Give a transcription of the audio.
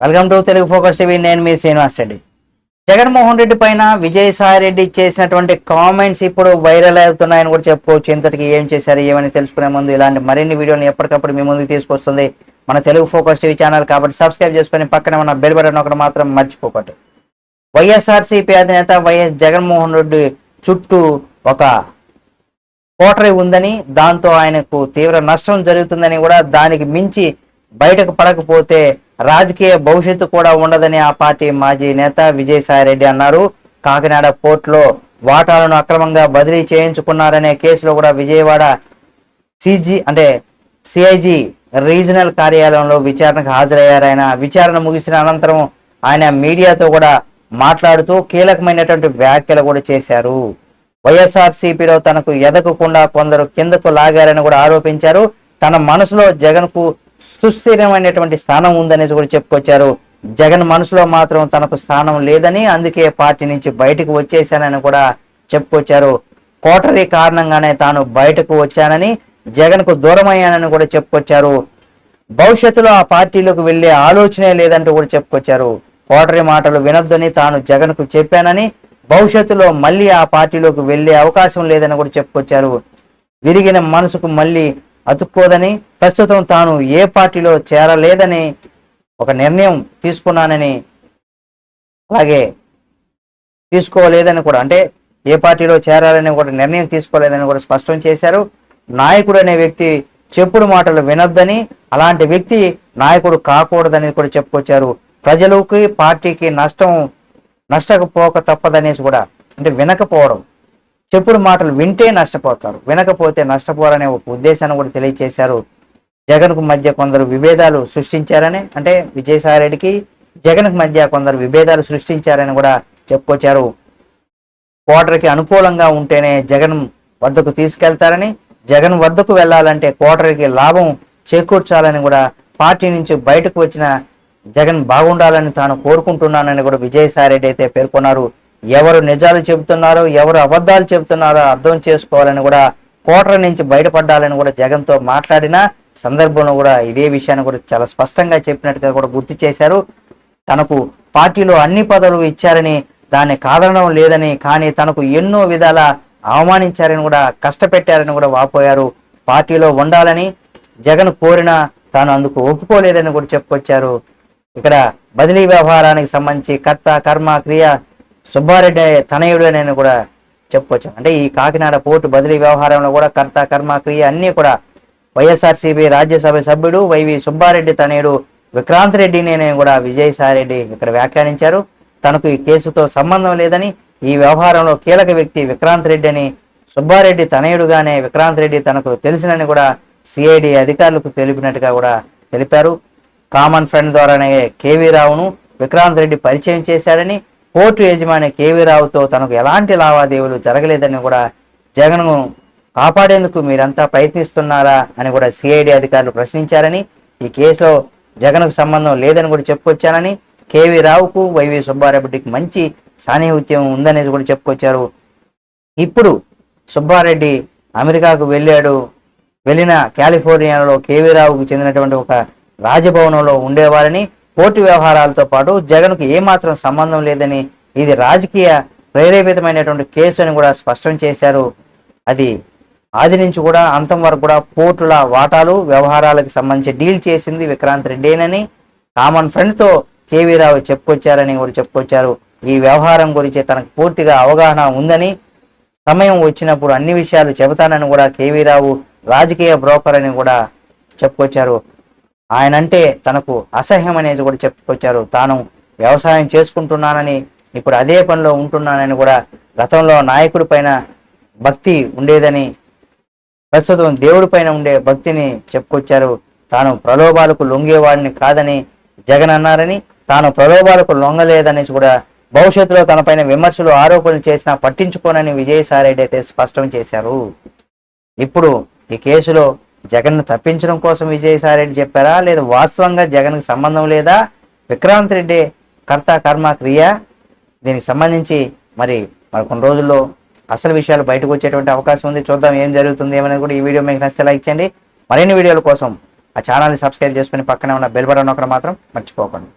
Welcome to Telugu focus TV. నేను మీ శ్రీనివాస్ రెడ్డి. జగన్మోహన్ రెడ్డి పైన విజయసాయి రెడ్డి చేసినటువంటి కామెంట్స్ ఇప్పుడు వైరల్ అవుతున్నాయని కూడా చెప్పుకోవచ్చు. ఇంతటికి ఏం చేశారు ఏమని తెలుసుకునే ముందు ఇలాంటి మరిన్ని వీడియోని ఎప్పటికప్పుడు మీ ముందుకు తీసుకొస్తుంది మన తెలుగు ఫోకస్ టీవీ ఛానల్ కాబట్టి సబ్స్క్రైబ్ చేసుకొని పక్కన ఉన్న బెల్ బటన్ ఒకటి మాత్రం మర్చిపోకండి. వైఎస్ఆర్సీపీ అధినేత వైఎస్ జగన్మోహన్ రెడ్డి చుట్టూ ఒక కోటరీ ఉందని దాంతో ఆయనకు తీవ్ర నష్టం జరుగుతుందని కూడా దానికి మించి బయటకు పడకపోతే రాజకీయ భవిష్యత్తు కూడా ఉండదని ఆ పార్టీ మాజీ నేత విజయసాయి రెడ్డి అన్నారు. కాకినాడ పోర్టులో వాటాలను అక్రమంగా బదిలీ చేయించుకున్నారనే కేసులో కూడా విజయవాడ సిజి అంటే సిఐజి రీజనల్ కార్యాలయంలో విచారణకు హాజరయ్యారు. ఆయన విచారణ ముగిసిన అనంతరం ఆయన మీడియాతో కూడా మాట్లాడుతూ కీలకమైనటువంటి వ్యాఖ్యలు కూడా చేశారు. వైఎస్ఆర్సీపీలో తనకు ఎదగకుండా కొందరు కిందకు లాగారని కూడా ఆరోపించారు. తన మనసులో జగన్కు సుస్థిరమైనటువంటి స్థానం ఉందనేసి కూడా చెప్పుకొచ్చారు. జగన్ మనసులో మాత్రం తనకు స్థానం లేదని అందుకే పార్టీ నుంచి బయటకు వచ్చేశానని కూడా చెప్పుకొచ్చారు. కోటరీ కారణంగానే తాను బయటకు వచ్చానని జగన్కు దూరమయ్యానని కూడా చెప్పుకొచ్చారు. భవిష్యత్తులో ఆ పార్టీలోకి వెళ్ళే ఆలోచనే లేదంటూ కూడా చెప్పుకొచ్చారు. కోటరీ మాటలు వినొద్దని తాను జగన్కు చెప్పానని భవిష్యత్తులో మళ్ళీ ఆ పార్టీలోకి వెళ్ళే అవకాశం లేదని కూడా చెప్పుకొచ్చారు. విరిగిన మనసుకు మళ్ళీ అతుక్కోదని ప్రస్తుతం తాను ఏ పార్టీలో చేరలేదని ఒక నిర్ణయం తీసుకున్నానని అలాగే తీసుకోలేదని కూడా అంటే ఏ పార్టీలో చేరాలని కూడా నిర్ణయం తీసుకోలేదని కూడా స్పష్టం చేశారు. నాయకుడు అనే వ్యక్తి చెప్పుడు మాటలు వినొద్దని అలాంటి వ్యక్తి నాయకుడు కాకూడదని కూడా చెప్పుకొచ్చారు. ప్రజలకి పార్టీకి నష్టం నష్టకపోక తప్పదనేసి కూడా అంటే వినకపోవడం. చెప్పుడు మాటలు వింటే నష్టపోతారు. వినకపోతే నష్టపోరనే ఒక ఉద్దేశాన్ని కూడా తెలియచేశారు. జగన్కు మధ్య కొందరు విభేదాలు సృష్టించారని అంటే విజయసాయి రెడ్డికి జగన్కు మధ్య కొందరు విభేదాలు సృష్టించారని కూడా చెప్పుకొచ్చారు. కోటరికి అనుకూలంగా ఉంటేనే జగన్ వద్దకు తీసుకెళ్తారని జగన్ వద్దకు వెళ్ళాలంటే కోటరికి లాభం చేకూర్చాలని కూడా పార్టీ నుంచి బయటకు వచ్చిన జగన్ బాగుండాలని తాను కోరుకుంటున్నానని కూడా విజయసాయి రెడ్డి అయితే పేర్కొన్నారు. ఎవరు నిజాలు చెబుతున్నారో ఎవరు అబద్ధాలు చెబుతున్నారో అర్థం చేసుకోవాలని కూడా కోటర నుంచి బయటపడాలని కూడా జగన్తో మాట్లాడిన సందర్భంలో కూడా ఇదే విషయాన్ని కూడా చాలా స్పష్టంగా చెప్పినట్టుగా కూడా గుర్తు చేశారు. తనకు పార్టీలో అన్ని పదవులు ఇచ్చారని దాన్ని కాదనడం లేదని కానీ తనకు ఎన్నో విధాల అవమానించారని కూడా కష్టపెట్టారని కూడా వాపోయారు. పార్టీలో ఉండాలని జగన్ కోరిన తాను అందుకు ఒప్పుకోలేదని కూడా చెప్పుకొచ్చారు. ఇక్కడ బదిలీ వ్యవహారానికి సంబంధించి కర్త కర్మ క్రియ సుబ్బారెడ్డి తనయుడు కూడా చెప్పుకోవచ్చు. అంటే ఈ కాకినాడ పోర్టు బదిలీ వ్యవహారంలో కూడా కర్త కర్మ క్రియ అన్నీ కూడా వైఎస్ఆర్సీపీ రాజ్యసభ సభ్యుడు వైవి సుబ్బారెడ్డి తనయుడు విక్రాంత్ రెడ్డిని కూడా విజయసాయి రెడ్డి ఇక్కడ వ్యాఖ్యానించారు. తనకు ఈ కేసుతో సంబంధం లేదని ఈ వ్యవహారంలో కీలక వ్యక్తి విక్రాంత్ రెడ్డి అని సుబ్బారెడ్డి తనయుడుగానే విక్రాంత్ రెడ్డి తనకు తెలిసినని కూడా సిఐడి అధికారులకు తెలిపినట్టుగా కూడా తెలిపారు. కామన్ ఫ్రెండ్ ద్వారానే కేవీ రావును విక్రాంత్ రెడ్డి పరిచయం చేశాడని పోర్టు యజమాని కేవీ రావుతో తనకు ఎలాంటి లావాదేవీలు జరగలేదని కూడా జగన్ను కాపాడేందుకు మీరంతా ప్రయత్నిస్తున్నారా అని కూడా సిఐడి అధికారులు ప్రశ్నించారని ఈ కేసులో జగన్కు సంబంధం లేదని కూడా చెప్పుకొచ్చానని కేవీ రావుకు వైవి సుబ్బారెడ్డికి మంచి సాన్నిహిత్యం ఉందనేది కూడా చెప్పుకొచ్చారు. ఇప్పుడు సుబ్బారెడ్డి అమెరికాకు వెళ్ళాడు వెళ్ళిన కాలిఫోర్నియాలో కేవీ రావుకు చెందినటువంటి ఒక రాజభవనంలో ఉండేవారని పోటీ వ్యవహారాలతో పాటు జగన్కు ఏమాత్రం సంబంధం లేదని ఇది రాజకీయ ప్రేరేపితమైనటువంటి కేసు అని కూడా స్పష్టం చేశారు. అది ఆది నుంచి కూడా అంతం వరకు కూడా పోర్టుల వాటాలు వ్యవహారాలకు సంబంధించి డీల్ చేసింది విక్రాంత్ రెడ్డేనని కామన్ ఫ్రెండ్తో కేవీ రావు చెప్పుకొచ్చారని కూడా చెప్పుకొచ్చారు. ఈ వ్యవహారం గురించి తనకు పూర్తిగా అవగాహన ఉందని సమయం వచ్చినప్పుడు అన్ని విషయాలు చెబుతానని కూడా కేవీ రావు రాజకీయ బ్రోకర్ అని కూడా చెప్పుకొచ్చారు. ఆయన అంటే తనకు అసహ్యం అనేది కూడా చెప్పుకొచ్చారు. తాను వ్యవసాయం చేసుకుంటున్నానని ఇప్పుడు అదే పనిలో ఉంటున్నానని కూడా గతంలో నాయకుడి పైన భక్తి ఉండేదని ప్రస్తుతం దేవుడి పైన ఉండే భక్తిని చెప్పుకొచ్చారు. తాను ప్రలోభాలకు లొంగేవాడిని కాదని జగన్ అన్నారని తాను ప్రలోభాలకు లొంగలేదనేసి కూడా భవిష్యత్తులో తనపైన విమర్శలు ఆరోపణలు చేసినా పట్టించుకోనని విజయసాయి రెడ్డి అయితే స్పష్టం చేశారు. ఇప్పుడు ఈ కేసులో జగన్ను తప్పించడం కోసం విజయసాయిరెడ్డి చెప్పారా? లేదా వాస్తవంగా జగన్కి సంబంధం లేదా? విక్రాంత్ రెడ్డి కర్త కర్మ క్రియ దీనికి సంబంధించి మరి మరి కొన్ని రోజుల్లో అసలు విషయాలు బయటకు వచ్చేటువంటి అవకాశం ఉంది. చూద్దాం ఏం జరుగుతుంది ఏమనేది కూడా ఈ వీడియో మీకు నచ్చితే లైక్ చేయండి. మరిన్ని వీడియోల కోసం ఆ ఛానల్ని సబ్స్క్రైబ్ చేసుకుని పక్కనే ఉన్న బెల్ బటన్ ఒకటి మాత్రం మర్చిపోకండి.